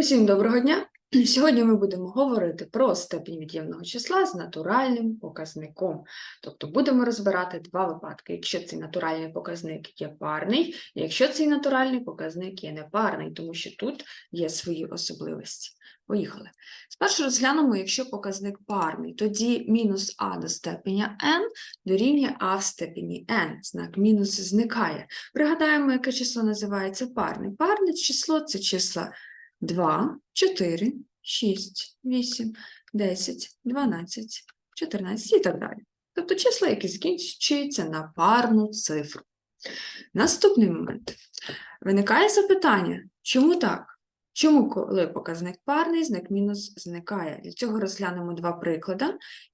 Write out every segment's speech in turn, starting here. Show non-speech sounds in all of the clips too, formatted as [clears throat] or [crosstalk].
Усім доброго дня! [clears throat] Сьогодні ми будемо говорити про степінь від'ємного числа з натуральним показником. Тобто будемо розбирати два випадки, якщо цей натуральний показник є парний, якщо цей натуральний показник є непарний, тому що тут є свої особливості. Поїхали. Спершу розглянемо, якщо показник парний, тоді мінус а до степеня n дорівнює а в степені n. Знак мінус зникає. Пригадаємо, яке число називається парне. Парне число це числа 2, 4, 6, 8, 10, 12, 14 і так далі. Тобто числа, які закінчуються на парну цифру. Наступний момент. Виникає запитання, чому так? Чому, коли показник парний, знак мінус зникає? Для цього розглянемо два приклади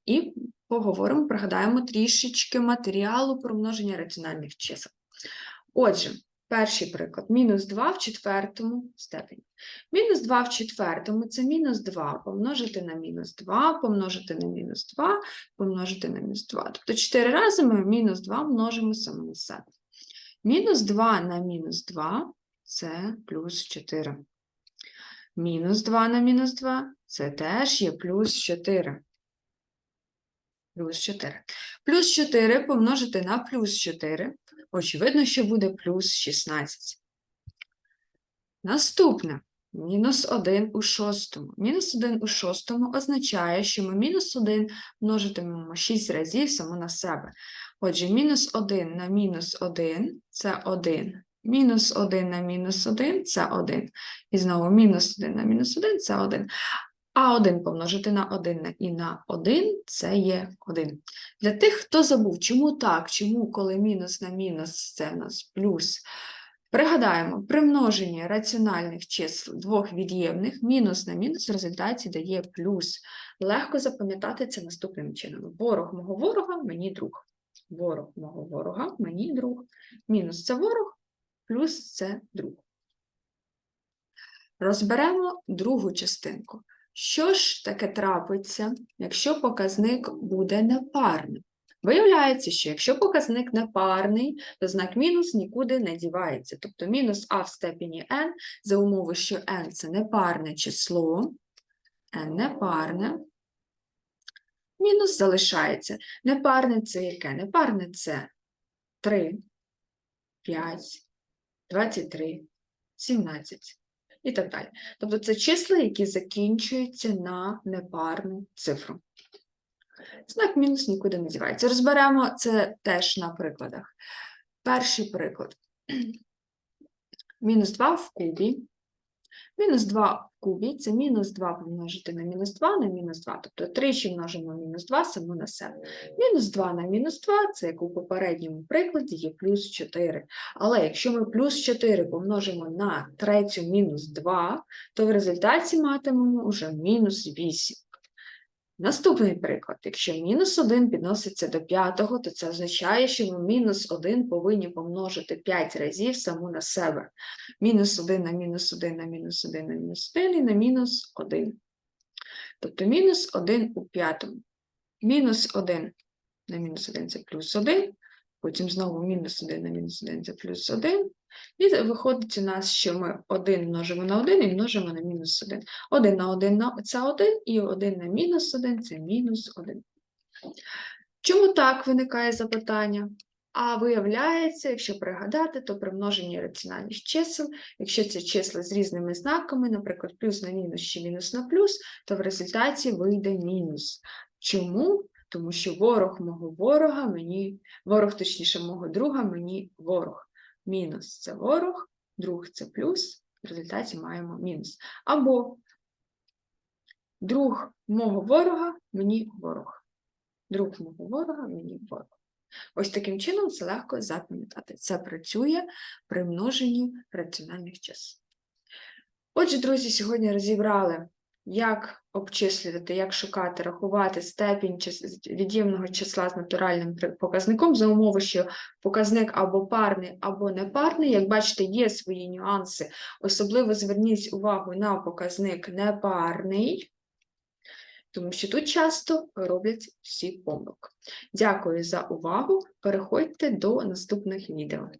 і поговоримо, пригадаємо трішечки матеріалу про множення раціональних чисел. Отже, Перший приклад. Мінус 2 в четвертому степені. Мінус 2 в четвертому це мінус 2 помножити на мінус 2, помножити на мінус 2, помножити на мінус 2. Тобто 4 рази ми мінус 2 множимо саме на себе. Мінус 2 на мінус 2 це плюс 4. Мінус 2 на мінус 2 це теж є плюс 4. Плюс 4. Плюс 4 помножити на плюс 4 очевидно, що буде плюс 16. Наступне. Мінус 1 у шостому. Мінус 1 у шостому означає, що ми мінус 1 множитимемо 6 разів само на себе. Отже, мінус 1 на мінус 1 це 1. Мінус 1 на мінус 1 це 1. І знову мінус 1 на мінус 1 це 1. А 1 помножити на 1 і на 1 це є 1. Для тих, хто забув, чому так, чому коли мінус на мінус це в нас плюс. Пригадаємо, при множенні раціональних чисел двох від'ємних мінус на мінус в результаті дає плюс. Легко запам'ятати це наступним чином. Ворог мого ворога мені друг. Ворог мого ворога мені друг. Мінус це ворог, плюс це друг. Розберемо другу частинку. Що ж таке трапиться, якщо показник буде непарним? Виявляється, що якщо показник непарний, то знак мінус нікуди не дівається. Тобто мінус а в степені n, за умови, що n це непарне число, n непарне, мінус залишається. Непарне це яке? Непарне це 3, 5, 23, 17 і так далі. Тобто це числа, які закінчуються на непарну цифру. Знак мінус нікуди не дівається. Розберемо це теж на прикладах. Перший приклад. [clears throat] Мінус 2 в кубі Мінус 2 в кубі це мінус 2 помножити на мінус 2 на мінус 2. Тобто тричі множимо мінус 2 само на себе. Мінус 2 на мінус 2 це як у попередньому прикладі є плюс 4. Але якщо ми плюс 4 помножимо на третю мінус 2, то в результаті матимемо вже мінус 8. Наступний приклад. Якщо мінус 1 підноситься до п'ятого, то це означає, що ми мінус 1 повинні помножити 5 разів саму на себе. Мінус 1 на мінус 1 на мінус 1 на мінус 1 і на мінус 1. Тобто мінус 1 у п'ятому. Мінус 1 на мінус 1 це плюс 1, потім знову мінус 1 на мінус 1 це плюс 1, і виходить у нас, що ми 1 множимо на 1 і множимо на мінус 1. 1 на 1 це 1, і 1 на мінус 1 це мінус 1. Чому так виникає запитання? А виявляється, якщо пригадати, то при множенні раціональних чисел, якщо це числа з різними знаками, наприклад, плюс на мінус чи мінус на плюс, то в результаті вийде мінус. Чому? Тому що ворог мого ворога мені, ворог, точніше, мого друга мені ворог. Мінус це ворог, друг це плюс, в результаті маємо мінус. Або друг мого ворога мені ворог. Друг мого ворога мені ворог. Ось таким чином це легко запам'ятати. Це працює при множенні раціональних чисел. Отже, друзі, сьогодні розібрали як обчислювати, як шукати, рахувати степінь від'ємного числа з натуральним показником за умови, що показник або парний, або непарний. Як бачите, є свої нюанси. Особливо зверніть увагу на показник непарний, тому що тут часто роблять всі помилки. Дякую за увагу. Переходьте до наступних відео.